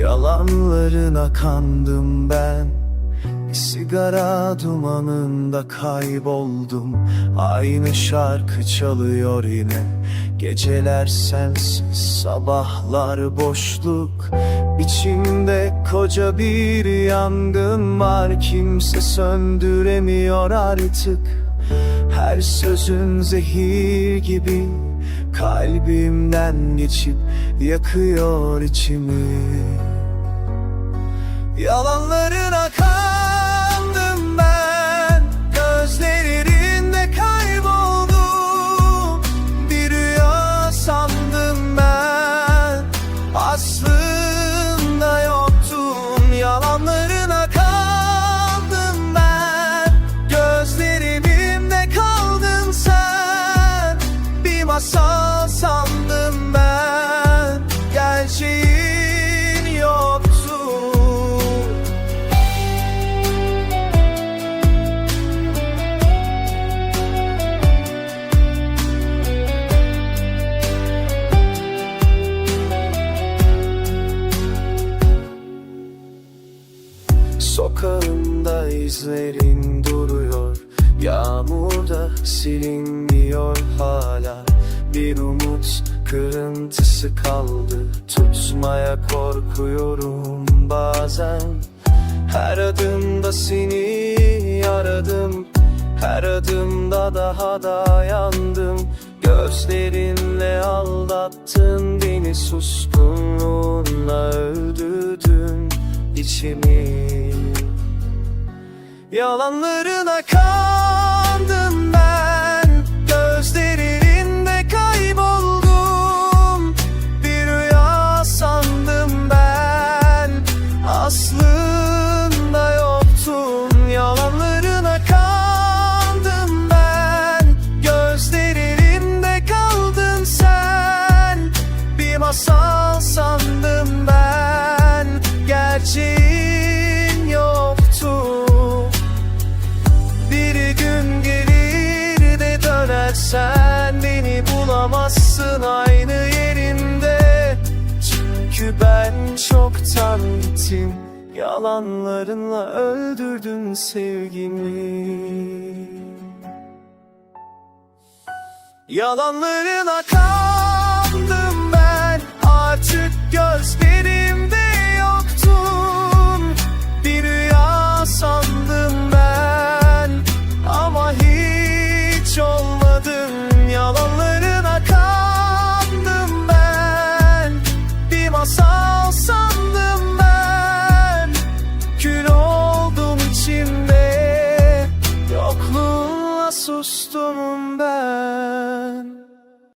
Yalanlarına kandım ben. Sigara dumanında kayboldum. Aynı şarkı çalıyor yine. Geceler sensiz sabahlar boşluk. İçimde koca bir yangın var. Kimse söndüremiyor artık. Her sözün zehir gibi Kalbimden geçip yakıyor içimi Yalanlarına Sokağımda izlerin duruyor. Yağmurda silinmiyor hala. Bir umut kırıntısı kaldı. Tutmaya korkuyorum bazen. Her adımda seni aradım. Her adımda daha da yandım. Gözlerinle aldattın beni. Suskunluğunla öldürdün içimi Yalanlarına kandım ben. Gözlerinde kayboldum. Bir rüya sandım ben. Aslında yoktum. Yalanlarına kandım ben. Gözlerinde kaldın sen. Bir masal sandım ben. Gerçeğin Yalanlarınla öldürdün sevgimi. Yalanlarına kandım ben Artık gözlerimde yoktun. Bir rüya sandım ben Ama hiç olmadın